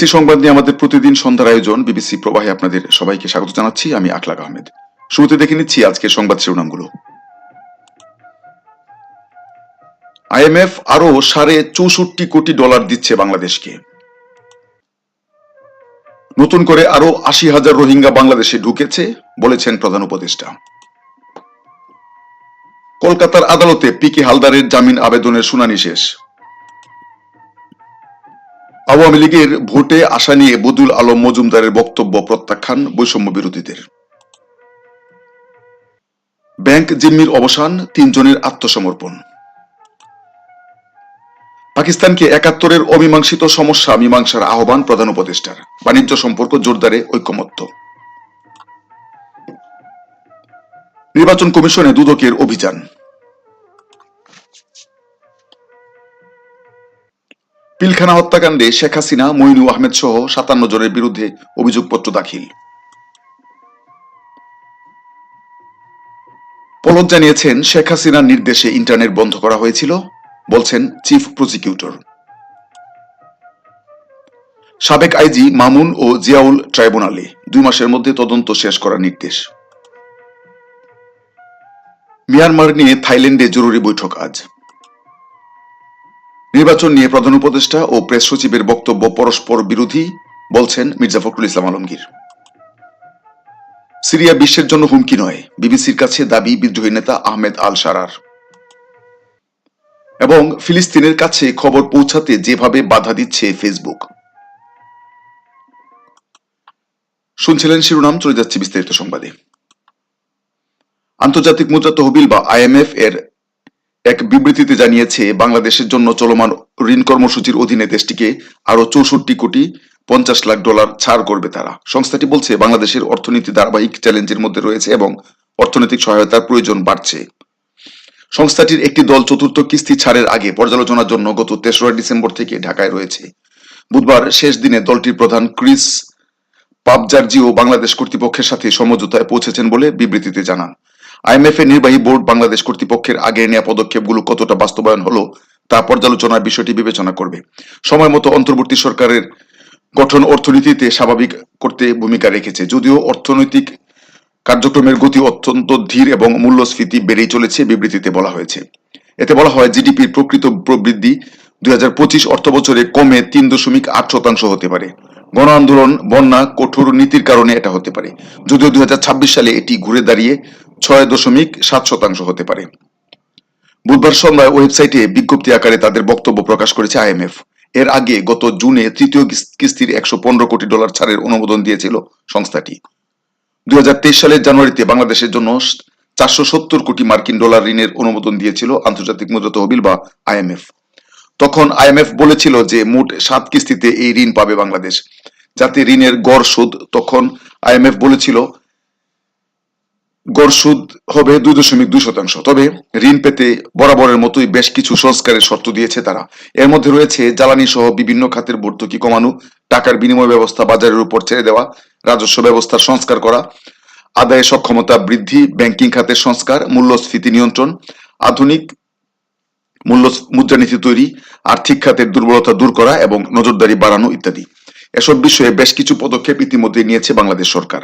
BBC সংবাদ নিয়ে আমাদের প্রতিদিন সন্ধ্যার আয়োজন। বিবিসি প্রবাহে আপনাদের সবাইকে স্বাগত জানাচ্ছি। আমি আখলাক আহমেদ। শুরুতে দেখে নিচ্ছি আজকের সংবাদ শিরোনামগুলো। আইএমএফ আরও সাড়ে চৌষট্টি কোটি ডলার দিচ্ছে বাংলাদেশকে। নতুন করে আরও আশি হাজার রোহিঙ্গা বাংলাদেশে ঢুকেছে, বলেছেন প্রধান উপদেষ্টা। কলকাতার আদালতে পিকে হালদারের জামিন আবেদনের শুনানি শেষ। আওয়ামী লীগের ভোটে আশা নিয়ে বদুল আলম মজুমদারের বক্তব্য প্রত্যাখ্যান বৈষম্য বিরোধীদের। ব্যাংক জিম্মির অবসান, তিনজনের আত্মসমর্পণ। পাকিস্তানকে একাত্তরের অমীমাংসিত সমস্যা মীমাংসার আহ্বান প্রধান উপদেষ্টার। বাণিজ্য সম্পর্ক জোরদারে ঐকমত্য। নির্বাচন কমিশনে দুদকের অভিযান। পিলখানা হত্যাকাণ্ডে শেখ হাসিনা মইনু আহমেদ সহ সাতান্ন জনের বিরুদ্ধে অভিযোগপত্র দাখিল। পলক জানিয়েছেন, শেখ হাসিনার নির্দেশে ইন্টারনেট বন্ধ করা হয়েছিল, বলছেন চিফ প্রসিকিউটর। সাবেক আইজি মামুন ও জিয়াউল ট্রাইব্যুনালে দুই মাসের মধ্যে তদন্ত শেষ করার নির্দেশ। মিয়ানমার নিয়ে থাইল্যান্ডে জরুরি বৈঠক আজ। নির্বাচন নিয়ে প্রধান উপদেষ্টা ও প্রেস সচিবের বক্তব্য পরস্পর বিরোধী, বলছেন মির্জা ফখরুল ইসলাম আলমগীর। সিরিয়া বিশ্বের জন্য হুমকি নয়, বিবিসির কাছে দাবি বিদ্রোহী নেতা আহমেদ আল সারার। এবং ফিলিস্তিনের কাছে খবর পৌঁছাতে যেভাবে বাধা দিচ্ছে ফেসবুক। শুনছিলেন শিরোনাম, চলে যাচ্ছে বিস্তারিত সংবাদে। আন্তর্জাতিক মুদ্রা তহবিল বা আইএমএফ এর এক বিবৃতিতে জানিয়েছে, বাংলাদেশের জন্য চলমান ঋণ কর্মসূচির অধীনে দেশটিকে আরও চৌষট্টি কোটি পঞ্চাশ লাখ ডলার ছাড় করবে তারা। সংস্থাটি বলছে, বাংলাদেশের অর্থনীতি ধারাবাহিক চ্যালেঞ্জের মধ্যে রয়েছে এবং অর্থনৈতিক সহায়তার প্রয়োজন বাড়ছে। সংস্থাটির একটি দল চতুর্থ কিস্তি ছাড়ের আগে পর্যালোচনার জন্য গত তেসরা ডিসেম্বর থেকে ঢাকায় রয়েছে। বুধবার শেষ দিনে দলটির প্রধান ক্রিস পাবজার্জিও বাংলাদেশ কর্তৃপক্ষের সাথে সমঝোতায় পৌঁছেছেন বলে বিবৃতিতে জানান। আইএমএফ এর নির্বাহী বোর্ড বাংলাদেশ কর্তৃপক্ষের আগে নেওয়া পদক্ষেপগুলো কতটা বাস্তবায়ন হলো, তা পর্যালোচনার বিষয়টি বিবেচনা করবে। সময় মতো অন্তর্বর্তী সরকারের গঠন অর্থনীতিতে স্বাভাবিক করতে ভূমিকা রেখেছে, যদিও অর্থনৈতিক কার্যক্রমের গতি অত্যন্ত ধীর এবং মূল্যস্ফীতি বেড়েই চলেছে বিবৃতিতে বলা হয়েছে। এতে বলা হয়, জিডিপির প্রকৃত প্রবৃদ্ধি দুই হাজার পঁচিশ অর্থ বছরে কমে তিন দশমিক আট শতাংশ হতে পারে। গণ আন্দোলন, বন্যা, কঠোর নীতির কারণে এটা হতে পারে। যদিও দুই হাজার ছাব্বিশ সালে এটি ঘুরে দাঁড়িয়ে ছয় দশমিক সাত শতাংশ হতে পারে। বুধবার সন্ধ্যায় ওয়েবসাইটে বিজ্ঞপ্তি আকারে তাদের বক্তব্য প্রকাশ করেছে আইএমএফ। এর আগে গত জুনে তৃতীয় কিস্তির একশো পনেরো কোটি ডলার ছাড়ের অনুমোদন দিয়েছিল সংস্থাটি। দুই সালের জানুয়ারিতে বাংলাদেশের জন্য চারশো সত্তর কোটি মার্কিন ডলার ঋণের অনুমোদন দিয়েছিল আন্তর্জাতিক মুদ্রা তহবিল বা আইএমএফ। তখন আইএমএফ বলেছিল যে মোট সাত কিস্তিতে এই ঋণ পাবে বাংলাদেশ। যাতে ঋণের গড় সুদ তখন আইএমএফ বলেছিল গড় সুদ হবে দুই দশমিক দুই শতাংশ। তবে ঋণ পেতে বরাবরের মতোই বেশ কিছু সংস্কারের শর্ত দিয়েছে তারা। এর মধ্যে রয়েছে জ্বালানি সহ বিভিন্ন খাতের ভর্তুকি কমানো, টাকার বিনিময় ব্যবস্থা বাজারের উপর ছেড়ে দেওয়া, রাজস্ব ব্যবস্থার সংস্কার করা আদায় সক্ষমতা বৃদ্ধি, ব্যাংকিং খাতের সংস্কার, মূল্যস্ফীতি নিয়ন্ত্রণ, আধুনিক মূল্য মুদ্রানীতি তৈরি, আর্থিক খাতের দুর্বলতা দূর করা এবং নজরদারি বাড়ানো ইত্যাদি। এসব বিষয়ে বেশ কিছু পদক্ষেপ ইতিমধ্যে নিয়েছে বাংলাদেশ সরকার।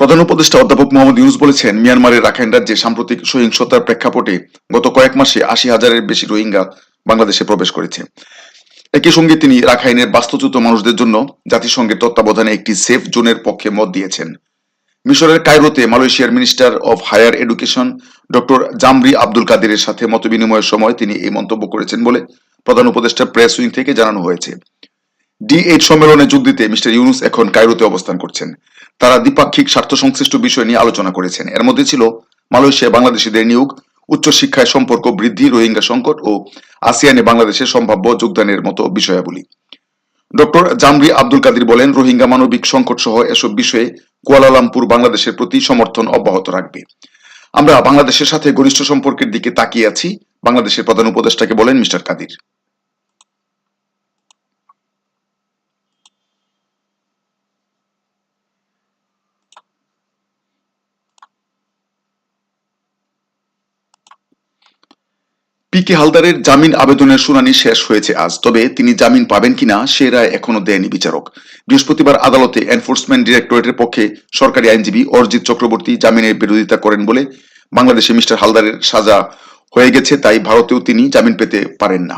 প্রধান উপদেষ্টা অধ্যাপক মোহাম্মদ ইউনুস বলেছেন, মিয়ানমারের রাখাইন রাজ্যে সাম্প্রতিক সহিংসতার প্রেক্ষাপটে গত কয়েক মাসে আশি হাজারের বেশি রোহিঙ্গা বাংলাদেশে প্রবেশ করেছে। একই সঙ্গে তিনি রাখাইনের বাস্তুচ্যুত মানুষদের জন্য জাতিসংঘের তত্ত্বাবধানে একটি সেফ জোনের পক্ষে মত দিয়েছেন। মিশরের কায়রোতে মালয়েশিয়ার minister of higher education doctor Zambry Abdul কাদেরের সাথে মতবিনিময়ের সময় তিনি এই মন্তব্য করেছেন বলে প্রধান উপদেষ্টা প্রেস উইং থেকে জানানো হয়েছে। ডি এইট সম্মেলনে যোগ দিতে মিস্টার ইউনুস এখন কায়রোতে অবস্থান করছেন। তারা দ্বিপাক্ষিক স্বার্থ সংশ্লিষ্ট বিষয় নিয়ে আলোচনা করেছেন। এর মধ্যে ছিল মালয়েশিয়া বাংলাদেশিদের নিয়োগ, উচ্চশিক্ষায় সম্পর্ক বৃদ্ধি, রোহিঙ্গা সংকট ও আসিয়ানে বাংলাদেশের সম্ভাব্য যোগদানের মতো বিষয়াবলী। ডক্টর জামরি আব্দুল কাদির বলেন, রোহিঙ্গা মানবিক সংকট সহ এসব বিষয়ে কুয়ালালামপুর বাংলাদেশের প্রতি সমর্থন অব্যাহত রাখবে। আমরা বাংলাদেশের সাথে ঘনিষ্ঠ সম্পর্কের দিকে তাকিয়ে আছি, বাংলাদেশের প্রধান উপদেষ্টাকে বলেন মিস্টার কাদির। পি কে হালদারের জামিন আবেদনের শুনানি শেষ হয়েছে আজ। তবে তিনি জামিন পাবেন কিনা সে রায় এখনও দেয়নি বিচারক। বৃহস্পতিবার আদালতে এনফোর্সমেন্ট ডিরেক্টরেটের পক্ষে সরকারি আইনজীবী অরিজিৎ চক্রবর্তী জামিনের বিরোধিতা করেন বলে বাংলাদেশে মিস্টার হালদারের সাজা হয়ে গেছে, তাই ভারতেও তিনি জামিন পেতে পারেন না।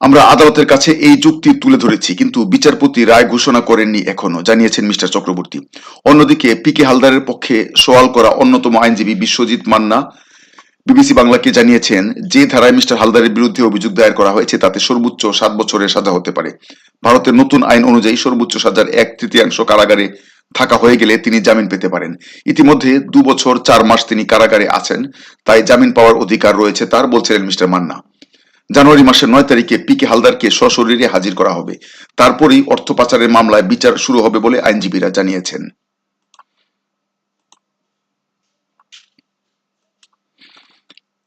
আমরা আদালতের কাছে এই যুক্তি তুলে ধরেছি, কিন্তু বিচারপতি রায় ঘোষণা করেননি এখনও, জানিয়েছেন মিস্টার চক্রবর্তী। অন্যদিকে পি কে হালদারের পক্ষে সওয়াল করা অন্যতম আইনজীবী বিশ্বজিৎ মান্না বিবিসি বাংলাকে জানিয়েছেন, যে ধারায় মিস্টার হালদারের বিরুদ্ধে অভিযোগ দায়ের করা হয়েছে তাতে সর্বোচ্চ সাত বছরের সাজা হতে পারে। ভারতের নতুন আইন অনুযায়ী সর্বোচ্চ সাজার এক তৃতীয়াংশ কারাগারে থাকা হয়ে গেলে তিনি জামিন পেতে পারেন। ইতিমধ্যে দু বছর চার মাস তিনি কারাগারে আছেন, তাই জামিন পাওয়ার অধিকার রয়েছে তার, বলছিলেন মিস্টার মান্না। জানুয়ারি মাসের নয় তারিখে পি কে হালদারকে সশরীরে হাজির করা হবে। তারপরেই অর্থ পাচারের মামলায় বিচার শুরু হবে বলে আইনজীবীরা জানিয়েছেন।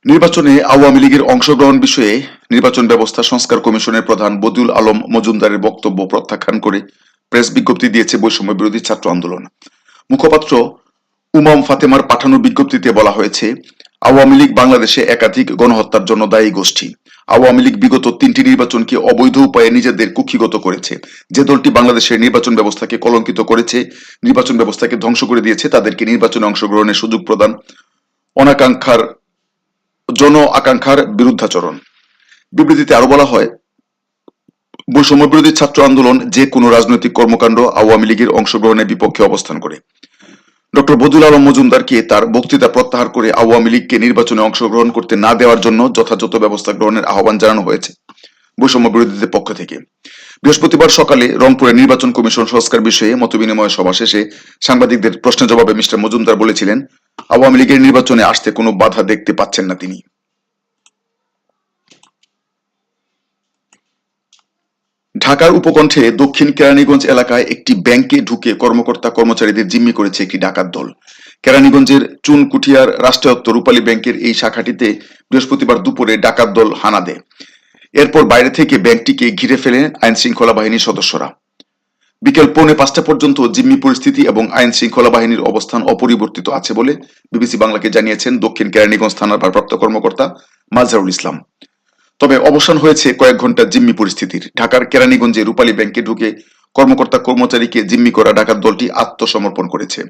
নির্বাচনে আওয়ামী লীগের অংশগ্রহণ বিষয়ে নির্বাচন ব্যবস্থা সংস্কার কমিশনের প্রধান বদিউল আলম মজুমদারের বক্তব্য প্রত্যাখ্যান করে প্রেস বিজ্ঞপ্তি দিয়েছে বৈষম্য বিরোধী ছাত্র আন্দোলন। মুখপাত্র উমাম ফাতেমার পাঠানো বিজ্ঞপ্তিতে বলা হয়েছে, আওয়ামী লীগ বাংলাদেশে একাধিক গণহত্যার জন্য দায়ী গোষ্ঠী। আওয়ামী লীগ বিগত তিনটি নির্বাচনকে অবৈধ উপায়ে নিজেদের কুক্ষিগত করেছে। যে দলটি বাংলাদেশের নির্বাচন ব্যবস্থাকে কলঙ্কিত করেছে, নির্বাচন ব্যবস্থাকে ধ্বংস করে দিয়েছে, তাদেরকে নির্বাচনে অংশগ্রহণের সুযোগ প্রদান অনাকাঙ্ক্ষার জন আকাঙ্ক্ষার বিরুদ্ধাচরণ। বিবৃতিতে আরও বলা হয় বৈষম্য বিরোধী ছাত্র আন্দোলন যে কোনো রাজনৈতিক কর্মকাণ্ড আওয়ামী লীগের অংশগ্রহণের বিপক্ষে অবস্থান করে। ডক্টর বদুল আলম মজুমদারকে তার বক্তৃতা প্রত্যাহার করে আওয়ামী লীগকে নির্বাচনে অংশগ্রহণ করতে না দেওয়ার জন্য যথাযথ ব্যবস্থা গ্রহণের আহ্বান জানানো হয়েছে বৈষম্য বিরোধীদের পক্ষ থেকে। বৃহস্পতিবার সকালে রংপুরে নির্বাচন কমিশন সংস্কার বিষয়ে মতবিনিময় সভা শেষে সাংবাদিকদের প্রশ্নের জবাবে মিস্টার মজুমদার বলেছিলেন, আওয়ামী লীগের নির্বাচনে আসতে কোনো বাধা দেখতে পাচ্ছেন না তিনি। ঢাকার উপকণ্ঠে দক্ষিণ কেরানীগঞ্জ এলাকায় একটি ব্যাংকে ঢুকে কর্মকর্তা কর্মচারীদের জিম্মি করেছে একটি ডাকাত দল। কেরানীগঞ্জের চুনকুঠিয়ার রাষ্ট্রায়ত্ত রূপালী ব্যাংকের এই শাখাটিতে বৃহস্পতিবার দুপুরে ডাকাত দল হানা দেয়। এরপর বাইরে থেকে ব্যাংকটিকে ঘিরে ফেলেন আইন শৃঙ্খলা বাহিনীর সদস্যরা। বিকেল পৌনে পাঁচটা পর্যন্ত জিম্মি পরিস্থিতি এবং আইন শৃঙ্খলা বাহিনীর অবস্থান অপরিবর্তিত আছে বলে বিবিসি বাংলাকে জানিয়েছেন দক্ষিণ কেরানীগঞ্জ থানার ভারপ্রাপ্ত কর্মকর্তা মাজহারুল ইসলাম। তবে অবসান হয়েছে কয়েক ঘণ্টা জিম্মি পরিস্থিতির। ঢাকার কেরানীগঞ্জে রূপালী ব্যাংকে ঢুকে কর্মকর্তা কর্মচারীকে জিম্মি করা ডাকাত দলটি আত্মসমর্পণ করেছে।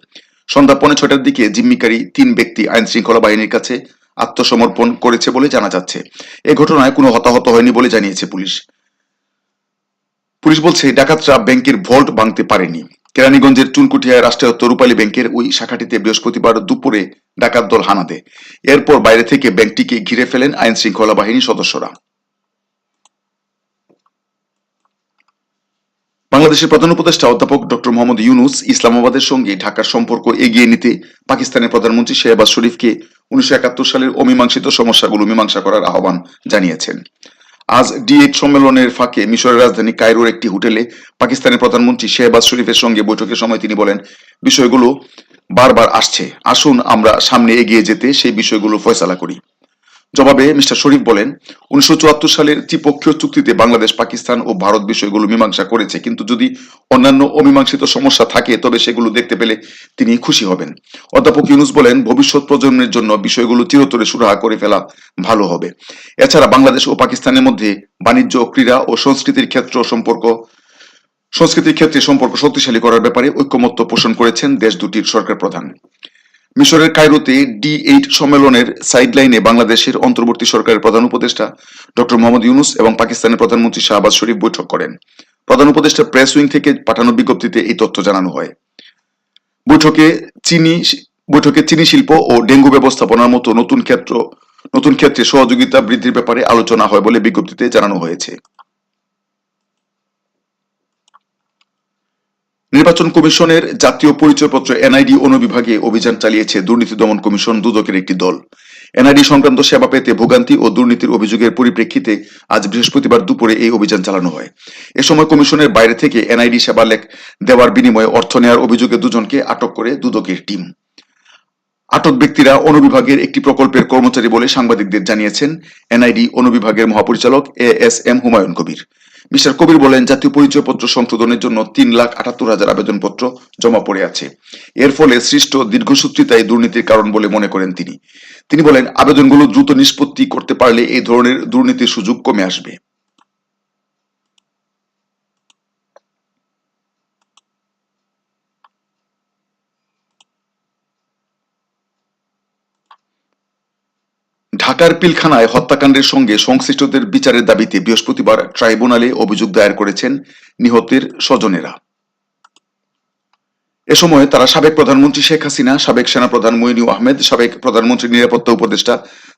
সন্ধ্যা পৌনে ছটার দিকে জিম্মিকারী তিন ব্যক্তি আইন শৃঙ্খলা বাহিনীর কাছে আত্মসমর্পণ করেছে বলে জানা যাচ্ছে। এ ঘটনায় কোনো হতাহত হয়নি বলে জানিয়েছে পুলিশ। পুলিশ বলছে, ডাকাতরা ব্যাংকের ভল্ট ভাঙতে পারেনি। কেরানীগঞ্জের চুনকুটিয়ায় রাষ্ট্রায়ত্ত রূপালী ব্যাংকের ওই শাখাটিতে বৃহস্পতিবার দুপুরে ডাকাত দল হানা দেয়। এরপর বাইরে থেকে ব্যাংকটিকে ঘিরে ফেলেন আইন শৃঙ্খলা বাহিনীর সদস্যরা। বাংলাদেশের প্রধান উপদেষ্টা অধ্যাপক ডক্টর মোহাম্মদ ইউনুস ইসলামাবাদের সঙ্গে ঢাকার সম্পর্ক এগিয়ে নিতে পাকিস্তানের প্রধানমন্ত্রী শেহবাজ শরীফকে উনিশশো একাত্তর সালের অমীমাংসিত সমস্যাগুলো মীমাংসা করার আহ্বান জানিয়েছেন। আজ ডি এইট সম্মেলনের ফাঁকে মিশরের রাজধানী কায়রোর একটি হোটেলে পাকিস্তানের প্রধানমন্ত্রী শেহবাজ শরীফের সঙ্গে বৈঠকের সময় তিনি বলেন, বিষয়গুলো বারবার আসছে। আসুন আমরা সামনে এগিয়ে যেতে সেই বিষয়গুলো ফয়সালা করি। জবাবে মিস্টার শরীফ বলেন, উনিশশো চুয়াত্তর সালের ত্রিপক্ষীয় চুক্তিতে বাংলাদেশ, পাকিস্তান ও ভারত বিষয়গুলো মীমাংসা করেছে। কিন্তু যদি অন্যান্য অমীমাংসিত সমস্যা থাকে, তবে সেগুলো দেখতে পেলে তিনি খুশি হবেন। অধ্যাপক ইউনুস বলেন, ভবিষ্যৎ প্রজন্মের জন্য বিষয়গুলো চিরতরে সুরাহা করে ফেলা ভালো হবে। এছাড়া বাংলাদেশ ও পাকিস্তানের মধ্যে বাণিজ্য, ক্রীড়া ও সংস্কৃতির ক্ষেত্র সম্পর্ক, সংস্কৃতির ক্ষেত্রে সম্পর্ক শক্তিশালী করার ব্যাপারে ঐক্যমত্য পোষণ করেছেন দেশ দুটির সরকার প্রধান। মিশরের কায়রোতে ডি এইট সম্মেলনের সাইডলাইনে বাংলাদেশের অন্তর্বর্তী সরকারের প্রধান উপদেষ্টা ডক্টর মোহাম্মদ ইউনুস এবং পাকিস্তানের প্রধানমন্ত্রী শাহবাজ শরীফ বৈঠক করেন। প্রধান উপদেষ্টা প্রেস উইং থেকে পাঠানো বিজ্ঞপ্তিতে এই তথ্য জানানো হয়। বৈঠকে চিনি বৈঠকে চিনি শিল্প ও ডেঙ্গু ব্যবস্থাপনার মতো নতুন ক্ষেত্র, নতুন ক্ষেত্রে সহযোগিতা বৃদ্ধির ব্যাপারে আলোচনা হয় বলে বিজ্ঞপ্তিতে জানানো হয়েছে। নির্বাচন কমিশনের জাতীয় পরিচয়পত্র এনআইডি অনুবিভাগে অভিযান চালিয়েছে দুর্নীতি দমন কমিশন দুদকের একটি দল। এনআইডি সংক্রান্ত সেবা পেতে ভোগান্তি ও দুর্নীতির অভিযোগের পরিপ্রেক্ষিতে আজ বৃহস্পতিবার দুপুরে এই অভিযান চালানো হয়। এ সময় কমিশনের বাইরে থেকে এনআইডি সেবা লেখ দেওয়ার বিনিময়ে অর্থ নেওয়ার অভিযোগে দুজনকে আটক করে দুদকের টিম। আটক ব্যক্তিরা অনুবিভাগের একটি প্রকল্পের কর্মচারী বলে সাংবাদিকদের জানিয়েছেন এনআইডি অনুবিভাগের মহাপরিচালক A S M Humayun Kabir. Mister Kabir বলেন, জাতীয় পরিচয়পত্র সংশোধনের জন্য তিন লাখ আটাত্তর হাজার আবেদনপত্র জমা পড়ে আছে। এর ফলে সৃষ্ট দীর্ঘসূত্রিতাই দুর্নীতির কারণ বলে মনে করেন তিনি। তিনি বলেন, আবেদনগুলো দ্রুত নিষ্পত্তি করতে পারলে এই ধরনের দুর্নীতির সুযোগ কমে আসবে। ঢাকার পিলখানায় হত্যাকাণ্ডের সঙ্গে সংশ্লিষ্টদের বিচারের দাবিতে বৃহস্পতিবার ট্রাইব্যুনালে অভিযোগ দায়ের করেছেন নিহতের স্বজনেরা। এ সময় তারা সাবেক প্রধানমন্ত্রী শেখ হাসিনা, সাবেক সেনাপ্রধান মইনুল আহমেদ, সাবেক প্রধানমন্ত্রী নিরাপত্তা উপদেষ্টা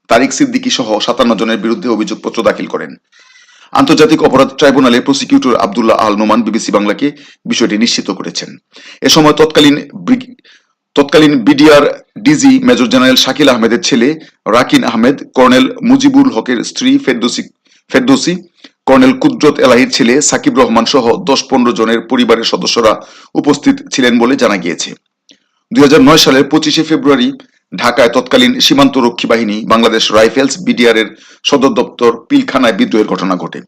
তারিক সিদ্দিকী সহ সাতান্ন জনের বিরুদ্ধে অভিযোগপত্র দাখিল করেন। আন্তর্জাতিক অপরাধ ট্রাইব্যুনালে প্রসিকিউটর আবদুল্লাহ আল নোমান বিবিসি বাংলাকে বিষয়টি নিশ্চিত করেছেন। এ সময় তৎকালীন তৎকালীন BDR DG major general Shakil আহমেদের ছেলে রাকিন আহমেদ, কর্নেল মুজিবুল হকের স্ত্রী ফেরদৌসি ফেরদৌসি, কর্নেল কুদরত এলাহির ছেলে সাকিব রহমান সহ দশ পনেরো জনের পরিবারের সদস্যরা উপস্থিত ছিলেন বলে জানা গিয়েছে। দুই হাজার নয় সালের পঁচিশে ফেব্রুয়ারি ঢাকায় তৎকালীন সীমান্ত রক্ষী বাহিনী বাংলাদেশ রাইফেলস বিডিআর এর সদর দপ্তর পিলখানায় বিদ্রোহের ঘটনা ঘটে।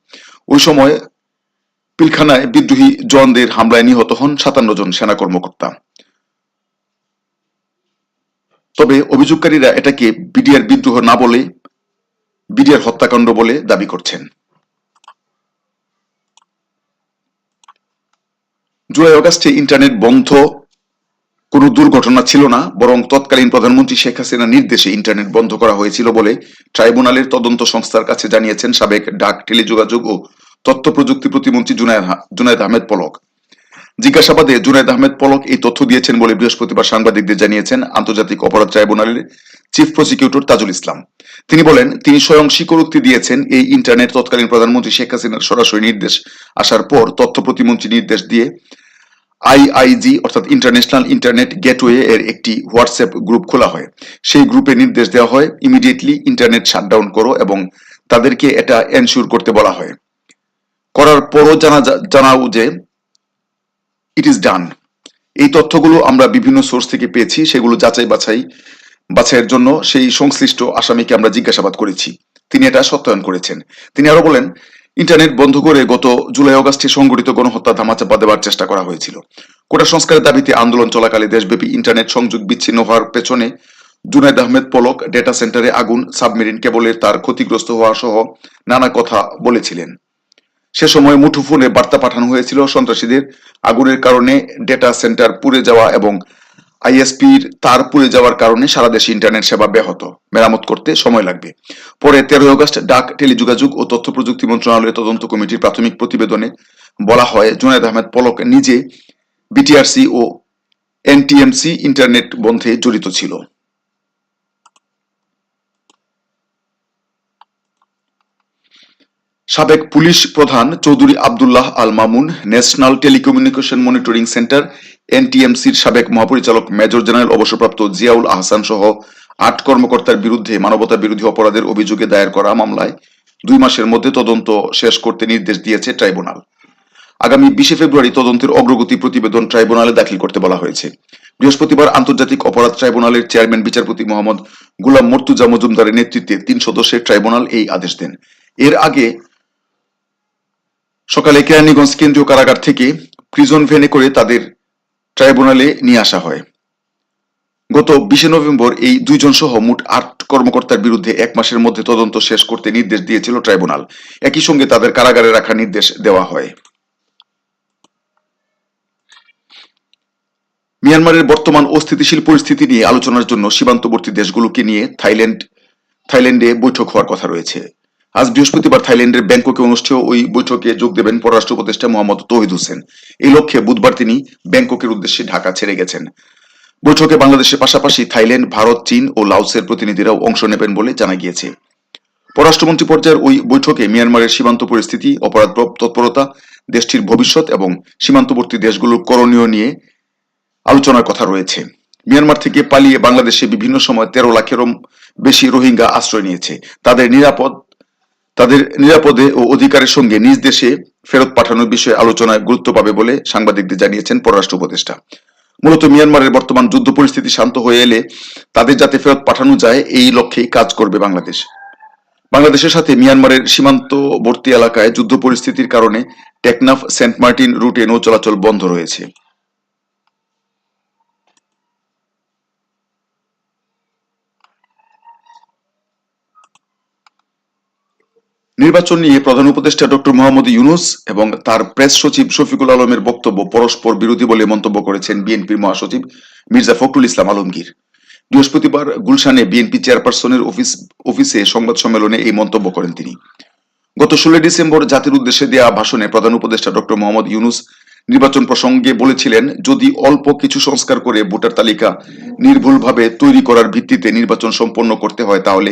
ওই সময় পিলখানায় বিদ্রোহী জওয়ানদের হামলায় নিহত হন সাতান্ন জন সেনা কর্মকর্তা। তবে অভিযোগকারীরা এটাকে বিডিআর বিদ্রোহ না বলে বিডিআর হত্যাকাণ্ড বলে দাবি করছেন। জুলাই অগাস্টে ইন্টারনেট বন্ধ কোনো দুর্ঘটনা ছিল না, বরং তৎকালীন প্রধানমন্ত্রী শেখ হাসিনার নির্দেশে ইন্টারনেট বন্ধ করা হয়েছিল বলে ট্রাইব্যুনালের তদন্ত সংস্থার কাছে জানিয়েছেন সাবেক ডাক টেলিযোগাযোগ ও তথ্য প্রযুক্তি প্রতিমন্ত্রী জুনায়দ আহমেদ পলক। জিজ্ঞাসাবাদে জুনায়দ আহমেদ পলক এই তথ্য দিয়েছেন বলে বৃহস্পতিবার সাংবাদিকদের জানিয়েছেন, আন্তর্জাতিক অপরাধ ট্রাইব্যুনালের চিফ প্রসিকিউটর তাজুল ইসলাম। তিনি বলেন, তিনি স্বয়ং স্বীকারোক্তি দিয়েছেন এই ইন্টারনেট তৎকালীন প্রধানমন্ত্রী শেখ হাসিনার সরাসরি নির্দেশ। আসার পর তথ্য প্রতিমন্ত্রী নির্দেশ দিয়ে আইআইজি অর্থাৎ ইন্টারন্যাশনাল ইন্টারনেট গেটওয়ে এর একটি হোয়াটসঅ্যাপ গ্রুপ খোলা হয়। সেই গ্রুপে নির্দেশ দেওয়া হয়, ইমিডিয়েটলি ইন্টারনেট শাটডাউন করো এবং তাদেরকে এটা এনশিওর করতে বলা হয়। করার পরও জানা জানাও যে ইট ইজ ডান এই তথ্যগুলো আমরা বিভিন্ন সোর্স থেকে পেয়েছি, সেগুলো যাচাই বাছাই, বাছাইয়ের জন্য সেই সংশ্লিষ্ট আসামিকে আমরা জিজ্ঞাসাবাদ করেছি। তিনি এটা সত্যায়ন করেছেন। তিনি আরও বলেন, ইন্টারনেট বন্ধ করে গত জুলাই অগাস্টে সংগঠিত গণহত্যা ধামাচাপা দেওয়ার চেষ্টা করা হয়েছিল। কোটা সংস্কারের দাবিতে আন্দোলন চলাকালে দেশব্যাপী ইন্টারনেট সংযোগ বিচ্ছিন্ন হওয়ার পেছনে জুনাইদ আহমেদ পলক ডেটা সেন্টারে আগুন, সাবমেরিন কেবলের তার ক্ষতিগ্রস্ত হওয়া সহ নানা কথা বলেছিলেন। সে সময় মুঠোফোনে বার্তা পাঠানো হয়েছিল সন্ত্রাসীদের। আগুনের কারণে ডেটা সেন্টার পুড়ে যাওয়া এবং আইএসপির তার পুড়ে যাওয়ার কারণে সারা দেশে ইন্টারনেট সেবা ব্যাহত। মেরামত করতে সময় লাগবে। পরে তেরোই আগস্ট ডাক, টেলিযোগাযোগ ও তথ্য প্রযুক্তি মন্ত্রণালয়ের তদন্ত কমিটির প্রাথমিক প্রতিবেদনে বলা হয়, জুনায়দ আহমেদ পলক নিজে বিটিআরসি ও এনটিএমসি ইন্টারনেট বন্ধে জড়িত ছিল। সাবেক পুলিশ প্রধান Chowdhury Abdullah Al Mamun national telecommunication monitoring centre, এনটিএমসির সাবেক মহাপরিচালক মেজর জেনারেল, অবসরপ্রাপ্ত জিয়াউল আহসান সহ আট কর্মকর্তার বিরুদ্ধে মানবতা বিরোধী অপরাধের অভিযোগে দায়ের করা মামলায় দুই মাসের মধ্যে তদন্ত শেষ করতে নির্দেশ দিয়েছে ট্রাইব্যুনাল। আগামী বিশে ফেব্রুয়ারি তদন্তের অগ্রগতি প্রতিবেদন ট্রাইব্যুনালে দাখিল করতে বলা হয়েছে। বৃহস্পতিবার আন্তর্জাতিক অপরাধ ট্রাইব্যুনালের চেয়ারম্যান, বিচারপতি মোহাম্মদ গুলাম মর্তুজা মজুমদারের নেতৃত্বে তিন সদস্যের ট্রাইব্যুনাল এই আদেশ দেন। এর আগে সকালে কেরানীগঞ্জ কেন্দ্রীয় কারাগার থেকে প্রিজন ভ্যানে করে তাদের ট্রাইব্যুনালে নিয়ে আসা হয়। গত বিশে নভেম্বর এই দুইজন সহ মোট আট কর্মকর্তার বিরুদ্ধে এক মাসের মধ্যে তদন্ত শেষ করতে নির্দেশ দিয়েছিল ট্রাইব্যুনাল একই সঙ্গে তাদের কারাগারে রাখার নির্দেশ দেওয়া হয়। মিয়ানমারের বর্তমান অস্থিতিশীল পরিস্থিতি নিয়ে আলোচনার জন্য সীমান্তবর্তী দেশগুলোকে নিয়ে থাইল্যান্ড, থাইল্যান্ডে বৈঠক হওয়ার কথা রয়েছে। আজ বৃহস্পতিবার থাইল্যান্ডের ব্যাংককে অনুষ্ঠেয় ওই বৈঠকে যোগ দেবেন পররাষ্ট্র উপদেষ্টা মোহাম্মদ তৌহিদ হোসেন। এই লক্ষ্যে বুধবার তিনি ব্যাংককের উদ্দেশ্যে ঢাকা ছেড়ে গেছেন। বৈঠকে বাংলাদেশের পাশাপাশি থাইল্যান্ড, ভারত, চীন ও লাওসের প্রতিনিধিরাও অংশ নেবেন বলে জানা গিয়েছে। পররাষ্ট্রমন্ত্রী পর্যায়ের ওই বৈঠকে মিয়ানমারের সীমান্ত পরিস্থিতি অপরাধ তৎপরতা, দেশটির ভবিষ্যৎ এবং সীমান্তবর্তী দেশগুলোর করণীয় নিয়ে আলোচনার কথা রয়েছে। মিয়ানমার থেকে পালিয়ে বাংলাদেশে বিভিন্ন সময় তেরো লাখেরও বেশি রোহিঙ্গা আশ্রয় নিয়েছে। তাদের নিরাপদ তাদের নিরাপদে ও অধিকারের সঙ্গে নিজ দেশে ফেরত পাঠানোর বিষয়ে আলোচনায় গুরুত্ব পাবে বলে সাংবাদিকদের জানিয়েছেন পররাষ্ট্র উপদেষ্টা। মূলত মিয়ানমারের বর্তমান যুদ্ধ পরিস্থিতি শান্ত হয়ে এলে তাদের যাতে ফেরত পাঠানো যায়, এই লক্ষ্যেই কাজ করবে বাংলাদেশ। বাংলাদেশের সাথে মিয়ানমারের সীমান্তবর্তী এলাকায় যুদ্ধ পরিস্থিতির কারণে টেকনাফ সেন্ট মার্টিন রুটে নৌ চলাচল বন্ধ রয়েছে। নির্বাচন নিয়ে প্রধান উপদেষ্টা ডক্টর মোহাম্মদ ইউনুস এবং তার প্রেস সচিব শফিকুল আলমের বক্তব্য পরস্পর বিরোধী বলে মন্তব্য করেছেন বিএনপির মহাসচিব মির্জা ফখরুল ইসলাম আলমগীর। বৃহস্পতিবার গুলশানে বিএনপি চেয়ারপারসনের অফিস, অফিসে সংবাদ সম্মেলনে এই মন্তব্য করেন তিনি। গত ষোলোই ডিসেম্বর জাতির উদ্দেশ্যে দেয়া ভাষণে প্রধান উপদেষ্টা ডক্টর মোহাম্মদ ইউনুস নির্বাচন প্রসঙ্গে বলেছিলেন, যদি অল্প কিছু সংস্কার করে ভোটার তালিকা নির্ভুলভাবে তৈরি করার ভিত্তিতে নির্বাচন সম্পন্ন করতে হয় তাহলে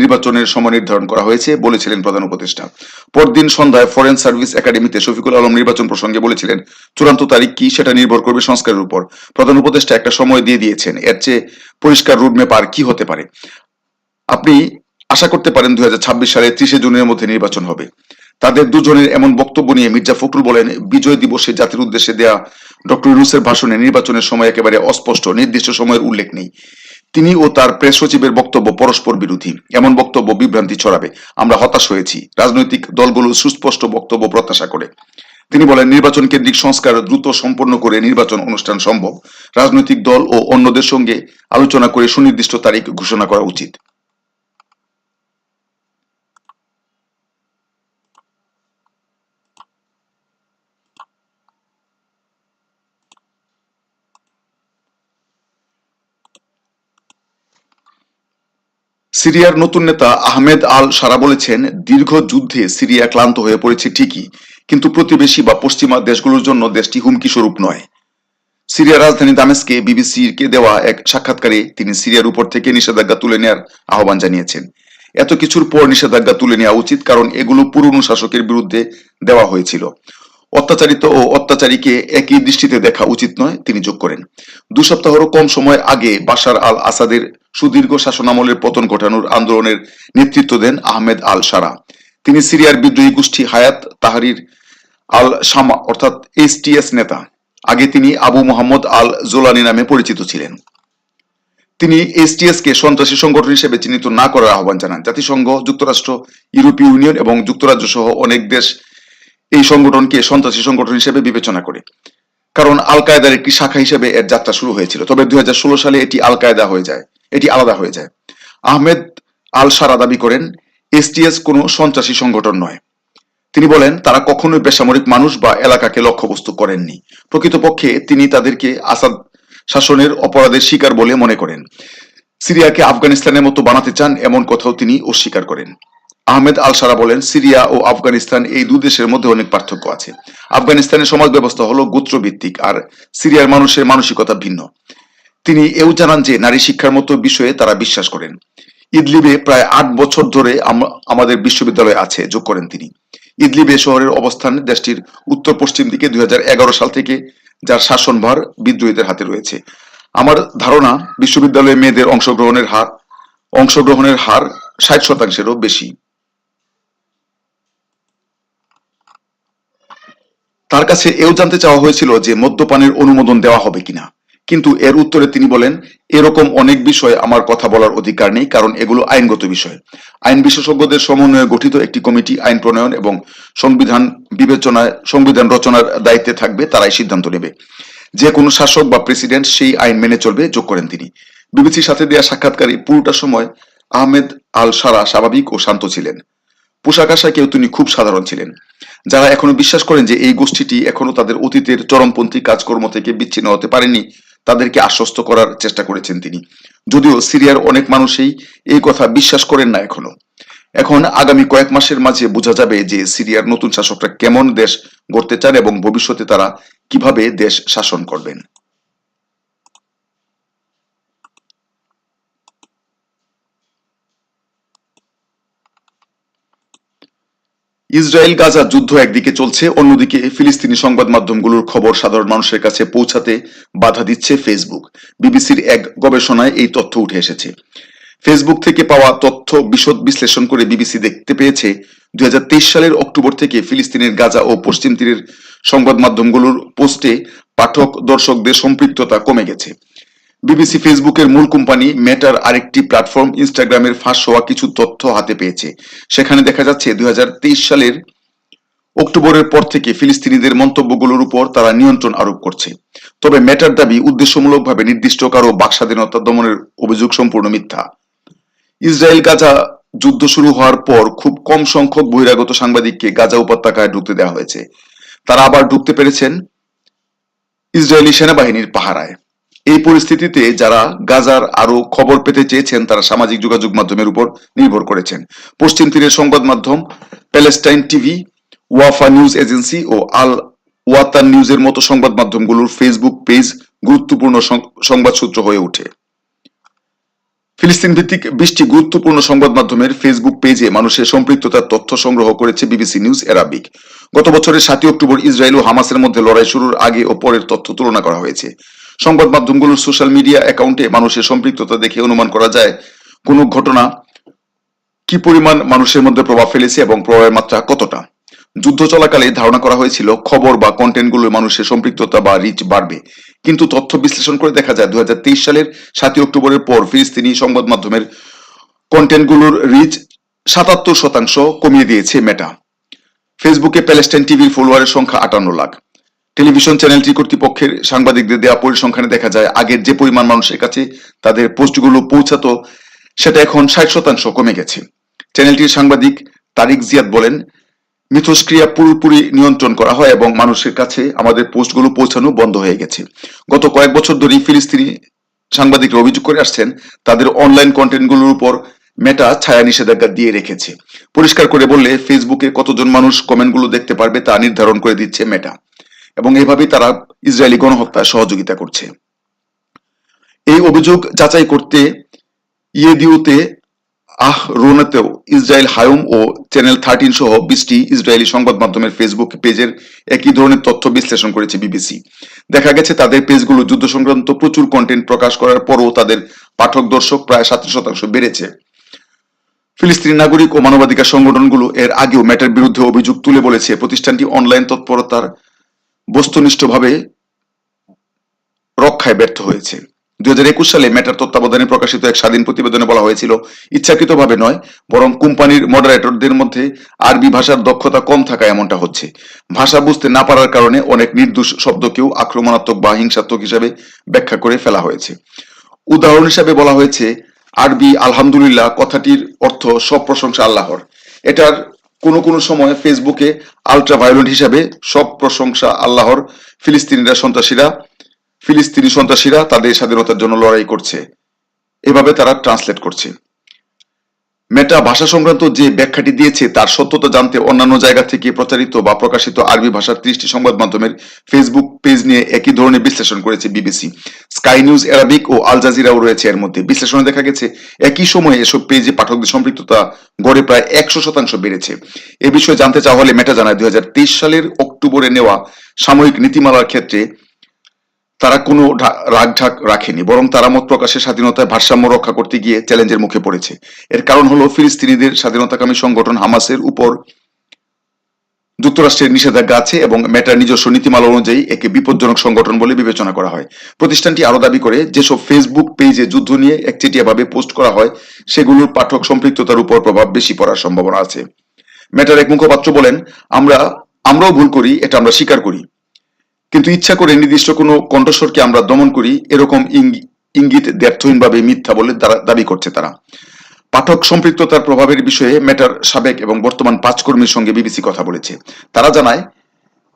নির্বাচনের সময় নির্ধারণ করা হয়েছে, বলেছিলেন প্রধান উপদেষ্টা। পরদিন সন্ধ্যায় ফরেন সার্ভিস একাডেমিতে শফিকুল আলম নির্বাচন প্রসঙ্গে বলেছিলেন, চূড়ান্ত তারিখ কি সেটা নির্ভর করবে সংস্কারের উপর। প্রধান উপদেষ্টা একটা সময় দিয়ে দিয়েছেন, এর চেয়ে পরিষ্কার রুটম্যাপ আর কি হতে পারে? আপনি আশা করতে পারেন দুই সালের ত্রিশে জুনের মধ্যে নির্বাচন হবে। তাদের দুজনের এমন বক্তব্য নিয়ে মির্জা ফখরুল বলেন, বিজয় দিবসে জাতির উদ্দেশ্যে দেয়া ডক্টর ইউনুসের ভাষণে নির্বাচনের সময় একেবারে অস্পষ্ট, নির্দিষ্ট সময়ের উল্লেখ নেই। তিনি ও তার প্রেস সচিবের বক্তব্য পরস্পর বিরোধী। এমন বক্তব্য বিভ্রান্তি ছড়াবে। আমরা হতাশ হয়েছি। রাজনৈতিক দলগুলো সুস্পষ্ট বক্তব্য প্রত্যাশা করে। তিনি বলেন, নির্বাচন কেন্দ্রিক সংস্কার দ্রুত সম্পন্ন করে নির্বাচন অনুষ্ঠান সম্ভব। রাজনৈতিক দল ও অন্যদের সঙ্গে আলোচনা করে সুনির্দিষ্ট তারিখ ঘোষণা করা উচিত। সিরিয়ার নতুন নেতা আহমেদ আল সারা বলেছেন, দীর্ঘ যুদ্ধে সিরিয়া ক্লান্ত হয়ে পড়েছে ঠিকই, কিন্তু প্রতিবেশী বা পশ্চিমা দেশগুলোর জন্য দেশটি হুমকি স্বরূপ নয়। সিরিয়ার রাজধানী দামেস্কে বিবিসিকে দেওয়া এক সাক্ষাৎকারে তিনি সিরিয়ার উপর থেকে নিষেধাজ্ঞা তুলে নেওয়ার আহ্বান জানিয়েছেন। এত কিছুর পর নিষেধাজ্ঞা তুলে নেওয়া উচিত কারণ এগুলো পুরনো শাসকের বিরুদ্ধে দেওয়া হয়েছিল। অত্যাচারিত ও অত্যাচারীকে একই দৃষ্টিতে দেখা উচিত নয়, তিনি যোগ করেন। দু সপ্তাহেরও কম সময় আগে বাশার আল আসাদের সুদীর্ঘ শাসনামলের পতন ঘটানোর আন্দোলনের নেতৃত্ব দেন আহমেদ আল সারা তিনি সিরিয়ার বিদ্রোহী গোষ্ঠী হায়াত তাহারির আল শামা অর্থাৎ এসটিএস নেতা। আগে তিনি আবু মোহাম্মদ আল জোলানি নামে পরিচিত ছিলেন। তিনি এসটিএস কে সন্ত্রাসী সংগঠন হিসেবে চিহ্নিত না করার আহ্বান জানান। জাতিসংঘ, যুক্তরাষ্ট্র, ইউরোপীয় ইউনিয়ন এবং যুক্তরাজ্য সহ অনেক দেশ এই সংগঠনকে সন্ত্রাসী সংগঠন হিসেবে বিবেচনা করে। কারণ আল কায়দার একটি শাখা হিসেবে এর যাত্রা শুরু হয়েছিল। তবে দু হাজার ষোলো সালে এটি আল কায়দা হয়ে যায়। এটি আলাদা হয়ে যায়। আহমেদ আল সারা দাবি করেন, এসটিএস কোনো সন্ত্রাসী সংগঠন নয়। তিনি বলেন, তারা কখনোই বেসামরিক মানুষ বা এলাকাকে লক্ষ্যবস্তু করেননি। প্রকৃতপক্ষে তিনি তাদেরকে আসাদ শাসনের অপরাধের শিকার বলে মনে করেন। সিরিয়াকে আফগানিস্তানের মতো বানাতে চান এমন কথাও তিনি অস্বীকার করেন। আহমেদ আল সারা বলেন, সিরিয়া ও আফগানিস্তান এই দু দেশের মধ্যে অনেক পার্থক্য আছে। আফগানিস্তানের সমাজ ব্যবস্থা হলো গোত্রভিত্তিক, আর সিরিয়ার মানুষের মানসিকতা ভিন্ন। তিনি এও জানান যে নারী শিক্ষার মতো বিষয়ে তারা বিশ্বাস করেন। ইদলিবে প্রায় আট বছর ধরে আমাদের বিশ্ববিদ্যালয় আছে, যোগ করেন তিনি। ইদলিবে শহরের অবস্থান দেশটির উত্তর পশ্চিম দিকে দুই হাজার এগারো সাল থেকে, যার শাসনভার বিদ্রোহীদের হাতে রয়েছে। আমার ধারণা, বিশ্ববিদ্যালয়ে মেয়েদের অংশগ্রহণের হার অংশগ্রহণের হার ষাট শতাংশেরও বেশি। তার কাছে এও জানতে চাওয়া হয়েছিল যে মদ্যপানের অনুমোদন দেওয়া হবে কিনা। কিন্তু এর উত্তরে তিনি বলেন, এরকম অনেক বিষয় আমার কথা বলার অধিকার নেই, কারণ এগুলো আইনগত বিষয়। আইন বিশেষজ্ঞদের সমন্বয়ে গঠিত একটি কমিটি, আইন প্রণয়ন এবং সংবিধান বিবেচনায়, সংবিধান রচনার দায়িত্বে থাকবে, তারাই সিদ্ধান্ত নেবে। যে কোনো শাসক বা প্রেসিডেন্ট সেই আইন মেনে চলবে যোগ করেন তিনি। বিবিসির সাথে দেওয়া সাক্ষাৎকারে পুরোটা সময় আহমেদ আল সারা স্বাভাবিক ও শান্ত ছিলেন। পোশাক আশাকেও তিনি খুব সাধারণ ছিলেন। যারা এখনও বিশ্বাস করেন যে এই গোষ্ঠীটি এখনও তাদের অতীতের চরমপন্থী কাজকর্ম থেকে বিচ্ছিন্ন হতে পারেনি তাদেরকে আশ্বস্ত করার চেষ্টা করেছেন তিনি। যদিও সিরিয়ার অনেক মানুষই এই কথা বিশ্বাস করেন না এখনও। এখন আগামী কয়েক মাসের মাঝে বোঝা যাবে যে সিরিয়ার নতুন শাসকরা কেমন দেশ গড়তে চান এবং ভবিষ্যতে তারা কীভাবে দেশ শাসন করবেন। ইসরায়েল গাজা যুদ্ধ একদিকে চলছে, অন্যদিকে ফিলিস্তিনি সংবাদ মাধ্যমগুলোর খবর সাধারণ মানুষের কাছে পৌঁছাতে বাধা দিচ্ছে ফেসবুক। বিবিসির এক গবেষণায় এই তথ্য উঠে এসেছে। ফেসবুক থেকে পাওয়া তথ্য বিশদ বিশ্লেষণ করে বিবিসি দেখতে পেয়েছে, দুই হাজার তেইশ সালের অক্টোবর থেকে ফিলিস্তিনের গাজা ও পশ্চিম তীরের সংবাদ মাধ্যমগুলোর পোস্টে পাঠক দর্শকদের সম্পৃক্ততা কমে গেছে। বিবিসি ফেসবুকের মূল কোম্পানি মেটার আরেকটি প্ল্যাটফর্ম ইনস্টাগ্রামের ফাঁস হওয়া কিছু তথ্য হাতে পেয়েছে। সেখানে দেখা যাচ্ছে দুই হাজার তেইশ সালের অক্টোবরের পর থেকে ফিলিস্তিনিদের মন্তব্যগুলোর উপর তারা নিয়ন্ত্রণ আরোপ করছে। তবে মেটার দাবি উদ্দেশ্যমূলকভাবে নির্দিষ্ট কারও বাকস্বাধীনতা দমনের অভিযোগ সম্পূর্ণ মিথ্যা। ইসরায়েল গাজা যুদ্ধ শুরু হওয়ার পর খুব কম সংখ্যক বহিরাগত সাংবাদিককে গাজা উপত্যকায় ঢুকতে দেওয়া হয়েছে। তারা আবার ঢুকতে পেরেছেন ইসরায়েলি সেনাবাহিনীর পাহারায়। এই পরিস্থিতিতে যারা গাজার আরও খবর পেতে চেয়েছেন, তারা সামাজিক যোগাযোগ মাধ্যমের উপর নির্ভর করেছেন। পশ্চিম তীরের সংবাদ মাধ্যম, Palestine TV, Wafa news agency ও আল ওয়াতান নিউজের মতো সংবাদ মাধ্যমগুলোর ফেসবুক পেজ গুরুত্বপূর্ণ সংবাদ সূত্র হয়ে ওঠে। ফিলিস্তিন ভিত্তিক বিশটি গুরুত্বপূর্ণ সংবাদ মাধ্যমের ফেসবুক পেজে মানুষের সম্পৃক্ততার তথ্য সংগ্রহ করেছে বিবিসি নিউজ অ্যারাবিক গত বছরের সাতই অক্টোবর ইসরায়েল ও হামাসের মধ্যে লড়াই শুরুর আগে ও পরের তথ্য তুলনা করা হয়েছে। সংবাদ মাধ্যমগুলোর সোশ্যাল মিডিয়া অ্যাকাউন্টে মানুষের সম্পৃক্ততা দেখে অনুমান করা যায়, কোন ঘটনা কি পরিমাণ মানুষের মধ্যে প্রভাব ফেলেছে এবং প্রভাবের মাত্রা কতটা? যুদ্ধ চলাকালে ধারণা করা হয়েছিল, খবর বা কন্টেন্টগুলো মানুষের সম্পৃক্ততা বা রিচ বাড়বে। কিন্তু তথ্য বিশ্লেষণ করে দেখা যায় দু হাজার তেইশ সালের সাতই অক্টোবরের পর ফিলিস্তিনি সংবাদ মাধ্যমের কন্টেন্টগুলোর রিচ সাতাত্তর শতাংশ কমিয়ে দিয়েছে মেটা ফেসবুকে প্যালেস্টাইন টিভির ফলোয়ারের সংখ্যা আটান্ন লাখ। টেলিভিশন চ্যানেলটি কর্তৃপক্ষের সাংবাদিকদের দেওয়া পরিসংখ্যানে দেখা যায়, আগের যে পরিমাণ মানুষের কাছে তাদের পোস্টগুলো পৌঁছাতো, সেটা এখন ষাট শতাংশ কমে গেছে। চ্যানেলটির সাংবাদিক তারিক জিয়াদ বলেন, মিথস্ক্রিয়া পুরোপুরি নিয়ন্ত্রণ করা হয় এবং মানুষের কাছে আমাদের পোস্টগুলো পৌঁছানো বন্ধ হয়ে গেছে। গত কয়েক বছর ধরেই ফিলিস্তিনি সাংবাদিকরা অভিযোগ করে আসছেন, তাদের অনলাইন কন্টেন্টগুলোর উপর মেটা ছায়া নিষেধাজ্ঞা দিয়ে রেখেছে। পরিষ্কার করে বললে, ফেসবুকে কতজন মানুষ কমেন্টগুলো দেখতে পারবে তা নির্ধারণ করে দিচ্ছে মেটা। এবং এভাবেই তারা ইসরায়েলি গণহত্যায় সহযোগিতা করছে। এই অভিযোগ যাচাই করতে ইয়েদিওতে আহ রোনাতেও ইসরায়েল হায়ুম ও চ্যানেল থার্টিন সহ বিশটি ইসরায়েলি সংবাদ মাধ্যমের ফেসবুক পেজের একই ধরনের তথ্য বিশ্লেষণ করেছে বিবিসি। দেখা গেছে, তাদের পেজগুলো যুদ্ধ সংক্রান্ত প্রচুর কন্টেন্ট প্রকাশ করার পরও তাদের পাঠক দর্শক প্রায় সাত শতাংশ বেড়েছে। ফিলিস্তিনি নাগরিক ও মানবাধিকার সংগঠনগুলো এর আগেও ম্যাটার বিরুদ্ধে অভিযোগ তুলে বলেছে। প্রতিষ্ঠানটি অনলাইন তৎপরতার বস্তুনিষ্ঠভাবে রক্ষায় ব্যর্থ হয়েছে। দুই হাজার একুশ সালে মেটার তত্ত্বাবধানে প্রকাশিত এক স্বাধীন প্রতিবেদনে বলা হয়েছিল, ইচ্ছাকৃতভাবে নয়, বরং কোম্পানির মডারেটরদের মধ্যে আরবি ভাষার দক্ষতা কম থাকা এমনটা হচ্ছে। ভাষা বুঝতে না পারার কারণে অনেক নির্দোষ শব্দকেও আক্রমণাত্মক বা হিংসাত্মক হিসাবে ব্যাখ্যা করে ফেলা হয়েছে। উদাহরণ হিসাবে বলা হয়েছে, আরবি আলহামদুলিল্লাহ কথাটির অর্থ সব প্রশংসা আল্লাহর। এটার কোনো কোনো সময় ফেসবুকে আলট্রা ভায়োলেন্ট হিসাবে সব প্রশংসা আল্লাহর ফিলিস্তিনিরা, সন্ত্রাসীরা, ফিলিস্তিনি সন্ত্রাসীরা তাদের স্বাধীনতার জন্য লড়াই করছে। এভাবে তারা ট্রান্সলেট করছে। মেটা ভাষা সংক্রান্ত যে ব্যাখ্যাটি দিয়েছে, তার সত্যতা জানতে অন্যান্য জায়গা থেকে প্রচারিত বা প্রকাশিত আরবি ভাষার ত্রিশটি সংবাদ মাধ্যমের ফেসবুক পেজ নিয়ে একই ধরনের বিশ্লেষণ করেছে বিবিসি স্কাই নিউজ অ্যারাবিক ও আল জাজিরাও রয়েছে এর মধ্যে। বিশ্লেষণে দেখা গেছে, একই সময়ে এসব পেজে পাঠকদের সম্পৃক্ততা গড়ে প্রায় একশো শতাংশ বেড়েছে। এ বিষয়ে জানতে চাওয়া হলে মেটা জানায়, দুই হাজার তেইশ সালের অক্টোবরে নেওয়া সাময়িক নীতিমালার ক্ষেত্রে তারা কোনো রাগঢাক রাখেনি, বরং তারা মত প্রকাশের স্বাধীনতায় ভারসাম্য রক্ষা করতে গিয়ে চ্যালেঞ্জের মুখে পড়েছে। এর কারণ হলো ফিলিস্তিনিদের স্বাধীনতাকামী সংগঠন হামাসের উপর যুক্তরাষ্ট্রের নিষেধাজ্ঞা আছে এবং মেটার নিজস্ব নীতিমালা অনুযায়ী একে বিপজ্জনক সংগঠন বলে বিবেচনা করা হয়। প্রতিষ্ঠানটি আরও দাবি করে, যেসব ফেসবুক পেজে যুদ্ধ নিয়ে একচেটিয়াভাবে পোস্ট করা হয়, সেগুলোর পাঠক সম্পৃক্ততার উপর প্রভাব বেশি পড়ার সম্ভাবনা আছে। মেটার এক মুখপাত্র বলেন, আমরা, আমরাও ভুল করি, এটা আমরা স্বীকার করি। কিন্তু ইচ্ছা করে নির্দিষ্ট কোনো কণ্ঠস্বরকে আমরা দমন করি, এরকম ইঙ্গি- ইঙ্গিত ব্যর্থহীনভাবে মিথ্যা বলে দাবি করছে তারা। পাঠক সম্পৃক্ততার প্রভাবের বিষয়ে মেটার সাবেক এবং বর্তমান পাঁচ কর্মীর সঙ্গে বিবিসি কথা বলেছে। তারা জানায়,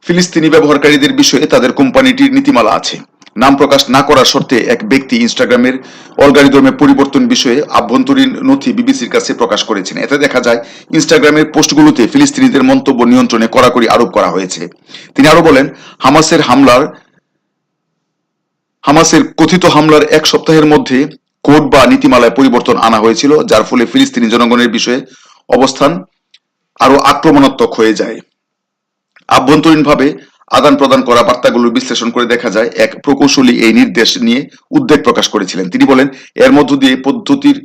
ফিলিস্তিনি ব্যবহারকারীদের বিষয়ে তাদের কোম্পানিটির নীতিমালা আছে। নাম প্রকাশ না করার শর্তে এক ব্যক্তি ইনস্টাগ্রামের অলগারিদমে পরিবর্তন বিষয়ে আভ্যন্তরীণ নথি বিবিসির কাছে প্রকাশ করেছেন। এতে দেখা যায়, ইনস্টাগ্রামের পোস্টগুলোতে ফিলিস্তিনিদের মন্তব্য নিয়ন্ত্রণে কড়াকড়ি আরোপ করা হয়েছে। তিনি আরও বলেন, হামাসের হামলার, হামাসের কথিত হামলার এক সপ্তাহের মধ্যে কোড বা নীতিমালায় পরিবর্তন আনা হয়েছিল, যার ফলে ফিলিস্তিনি জনগণের বিষয়ে অবস্থান আরও আক্রমণাত্মক হয়ে যায়। আভ্যন্তরীণভাবে আদান প্রদান করা বার্তাগুলো বিশ্লেষণ করে দেখা যায়, এক প্রকৌশলী এই নির্দেশ নিয়ে উদ্বেগ প্রকাশ করেছিলেন। তিনি বলেন, এর মধ্য দিয়ে পদ্ধতির,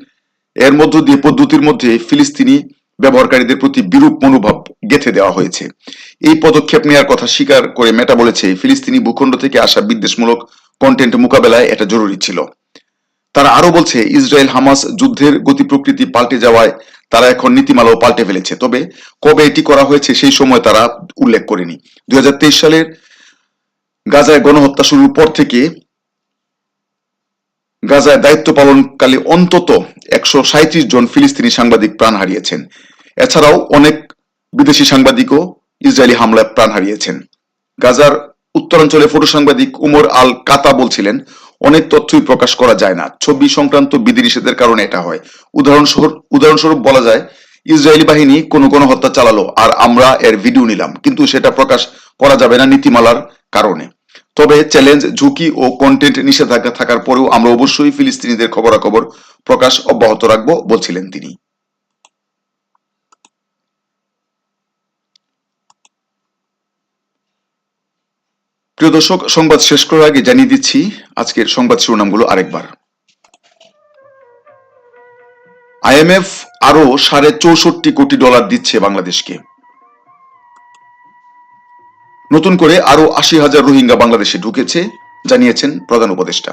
এর মধ্য দিয়ে পদ্ধতির মধ্যে ফিলিস্তিনি ব্যবহারকারীদের প্রতি বিরূপ মনোভাব গেঁথে দেওয়া হয়েছে। এই পদক্ষেপ নেওয়ার কথা স্বীকার করে মেটা বলেছে, ফিলিস্তিনি ভূখণ্ড থেকে আসা বিদ্বেষমূলক কন্টেন্ট মোকাবেলায় এটা জরুরি ছিল। তারা আরও বলছে ইসরায়েল হামাস যুদ্ধের গতি প্রকৃতি পাল্টে যাওয়ায় তারা এখন নীতিমালাও পাল্টে ফেলেছে। তবে কবে এটি করা হয়েছে সেই সময় তারা উল্লেখ করেনি। দুই সালের গাজায় গণহত্যা শুরুর পর থেকে গাজায় দায়িত্ব পালনকালে অন্তত একশো সাঁত্রিশ জন ফিলিস্তিনি সাংবাদিক প্রাণ হারিয়েছেন। এছাড়াও অনেক বিদেশি সাংবাদিকও ইসরায়েলি হামলায় প্রাণ হারিয়েছেন। গাজার উত্তরাঞ্চলে ফটো সাংবাদিক উমর আল কাতা বলছিলেন অনেক তথ্যই প্রকাশ করা যায় না। ছবি সংক্রান্ত বিধিনিষেধের কারণে এটা হয়। উদাহরণস্বরূপ উদাহরণস্বরূপ বলা যায়, ইসরায়েলি বাহিনী কোনো কোনো হত্যা চালালো আর আমরা এর ভিডিও নিলাম, কিন্তু সেটা প্রকাশ করা যাবে না নীতিমালার কারণে। তবে চ্যালেঞ্জ, ঝুঁকি ও কন্টেন্ট নিষেধাজ্ঞা থাকার পরেও আমরা অবশ্যই ফিলিস্তিনিদের খবরাখবর প্রকাশ অব্যাহত রাখব বলছিলেন তিনি। প্রিয় দর্শক, সংবাদ শেষ করার আগে জানিয়ে দিচ্ছি, আজকের সংবাদ শিরোনামগুলো আরেকবার। আইএমএফ আরও সাড়ে চৌষট্টি কোটি ডলার দিচ্ছে বাংলাদেশকে। নতুন করে আরও আশি হাজার রোহিঙ্গা বাংলাদেশে ঢুকেছে, জানিয়েছেন প্রধান উপদেষ্টা।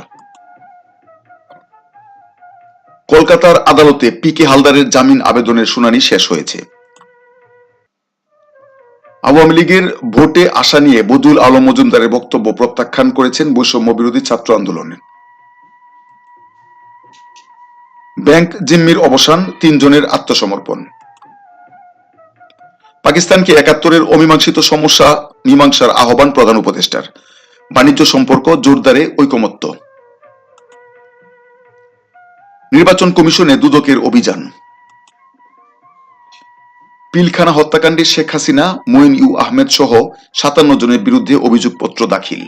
কলকাতার আদালতে পি কে হালদারের জামিন আবেদনের শুনানি শেষ হয়েছে। আওয়ামী লীগের ভোটে আসা নিয়ে বদুল আলম মজুমদারের বক্তব্য প্রত্যাখ্যান করেছেন বৈষম্য বিরোধী ছাত্র আন্দোলনে। ব্যাংক জিম্মির অবসান, তিনজনের আত্মসমর্পণ। পাকিস্তানকে একাত্তরের অমীমাংসিত সমস্যা, মীমাংসার আহ্বান প্রধান উপদেষ্টার। বাণিজ্য সম্পর্ক জোরদারে ঐকমত্য। নির্বাচন কমিশনে দুদকের অভিযান। পিলখানা হত্যাকাণ্ডে শেখ হাসিনা, মঈন ইউ আহমেদ সহ সাতান্ন জনের বিরুদ্ধে অভিযোগপত্র দাখিল।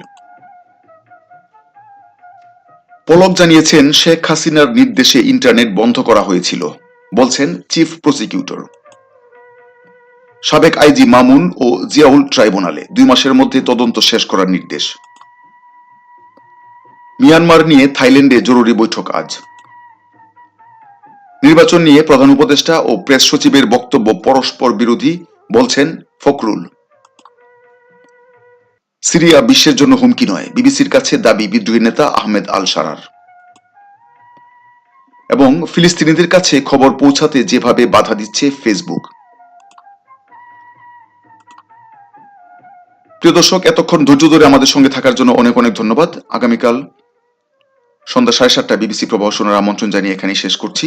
পলক জানিয়েছেন শেখ হাসিনার নির্দেশে ইন্টারনেট বন্ধ করা হয়েছিল, বলছেন চিফ প্রসিকিউটর। সাবেক আইজি মামুন ও জিয়াউল ট্রাইব্যুনালে দুই মাসের মধ্যে তদন্ত শেষ করার নির্দেশ। মিয়ানমার নিয়ে থাইল্যান্ডে জরুরি বৈঠক আজ। নির্বাচন নিয়ে প্রধান উপদেষ্টা ও প্রেস সচিবের বক্তব্য পরস্পর বিরোধী, বলছেন ফখরুল। সিরিয়া বিশ্বের জন্য হুমকি নয়, বিবিসির কাছে দাবি বিদ্রোহী নেতা আহমেদ আল সারার। এবং ফিলিস্তিনিদের কাছে খবর পৌঁছাতে যেভাবে বাধা দিচ্ছে ফেসবুক। প্রিয় দর্শক, এতক্ষণ ধৈর্য ধরে আমাদের সঙ্গে থাকার জন্য অনেক অনেক ধন্যবাদ। আগামীকাল সন্ধ্যা সাড়ে সাতটা বিবিসি প্রবাহ শোনার আমন্ত্রণ জানিয়ে এখানেই শেষ করছি।